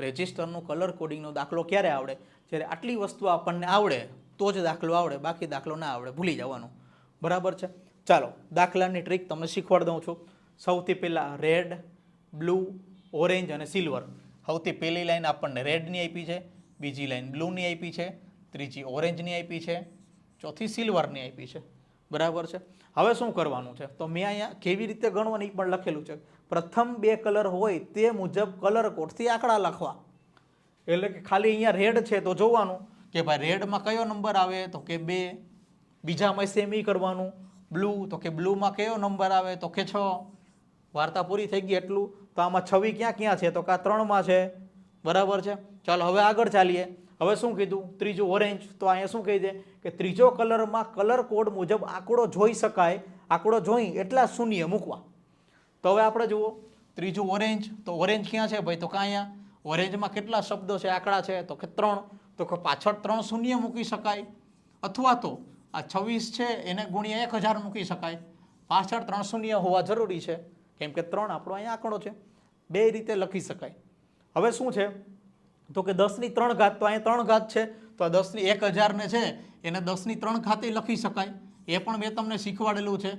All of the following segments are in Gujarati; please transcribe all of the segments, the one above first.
રેજિસ્ટરનું કલર કોડિંગનો દાખલો ક્યારે આવડે? જ્યારે આટલી વસ્તુ આપણને આવડે, તો જ દાખલો આવડે, બાકી દાખલો ના આવડે, ભૂલી જવાનું. બરાબર છે? ચાલો, દાખલાની ટ્રીક તમને શીખવાડી દઉં છું. સૌથી પહેલાં રેડ, બ્લુ, ઓરેન્જ અને સિલ્વર. સૌથી પહેલી લાઈન આપણને રેડની આપી છે, બીજી લાઈન બ્લુની આપી છે, ત્રીજી ઓરેન્જની આપી છે, ચોથી સિલ્વરની આપી છે. બરાબર છે? હવે શું કરવાનું છે? તો મેં અહીંયા કેવી રીતે ગણવાની પણ લખેલું છે. પ્રથમ બે કલર હોય તે મુજબ કલર કોડથી આંકડા લખવા. એટલે કે ખાલી અહીંયા રેડ છે તો જોવાનું કે ભાઈ રેડમાં કયો નંબર આવે તો કે બે. બીજામાં સેમ કરવાનું. બ્લુ તો કે બ્લુમાં કયો નંબર આવે તો કે છ. વાર્તા પૂરી થઈ ગઈ એટલું. તો આમાં છવી ક્યાં ક્યાં છે? તો કે ત્રણમાં છે. બરાબર છે? ચાલો હવે આગળ ચાલીએ. હવે શું કીધું? ત્રીજું ઓરેન્જ તો અહીંયા શું કહી દે? કે ત્રીજો કલરમાં કલર કોડ મુજબ આંકડો જોઈ શકાય. આંકડો જોઈ એટલા શૂન્ય મૂકવા. તો હવે આપણે જુઓ. ત્રીજું ઓરેન્જ તો ઓરેન્જ ક્યાં છે ભાઈ? તો કાં અહીંયા? ઓરેન્જમાં કેટલા શબ્દો છે? આંકડા છે? તો કે ત્રણ. તો કે પાછળ ત્રણ શૂન્ય મૂકી શકાય. અથવા તો આ છવ્વીસ છે, એને ગુણ્યા એક હજાર મૂકી શકાય. પાછળ ત્રણ શૂન્ય હોવા જરૂરી છે. કેમ કે ત્રણ આપણો અહીંયા આંકડો છે. બે રીતે લખી શકાય. હવે શું છે? તો કે દસની ત્રણ ઘાત તો અહીંયા ત્રણ ઘાત છે, તો આ દસની એક હજારને છે, એને દસની ત્રણ ખાતે લખી શકાય. એ પણ મેં તમને શીખવાડેલું છે.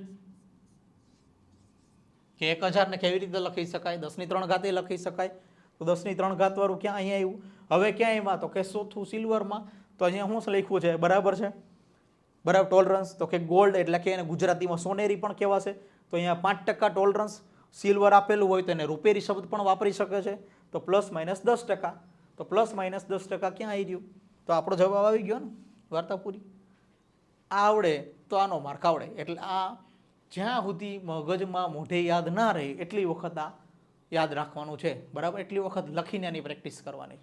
કે એક હજારને કેવી રીતે લખી શકાય? દસની ત્રણ ઘાતે લખી શકાય. તો દસની ત્રણ ઘાતવાળું ક્યાં અહીંયા આવ્યું? હવે ક્યાં એમાં તો કે ચોથું સિલ્વરમાં. તો અહીંયા શું લખ્યું છે? બરાબર છે? બરાબર ટોલરન્સ તો કે ગોલ્ડ એટલે કે એને ગુજરાતીમાં સોનેરી પણ કહેવાશે. તો અહીંયા પાંચ ટકા ટોલરન્સ સિલ્વર આપેલું હોય તો એને રૂપેરી શબ્દ પણ વાપરી શકે છે. તો પ્લસ માઇનસ દસ ટકા. તો પ્લસ માઇનસ દસ ટકા ક્યાં આવી ગયું તો આપણો જવાબ આવી ગયો ને, વાર્તા પૂરી. આ આવડે તો આનો માર્ક આવડે. એટલે આ જ્યાં સુધી મગજમાં મોઢે યાદ ના રહે, એટલી વખત આ યાદ રાખવાનું છે. બરાબર? એટલી વખત લખીને એની પ્રેક્ટિસ કરવાની.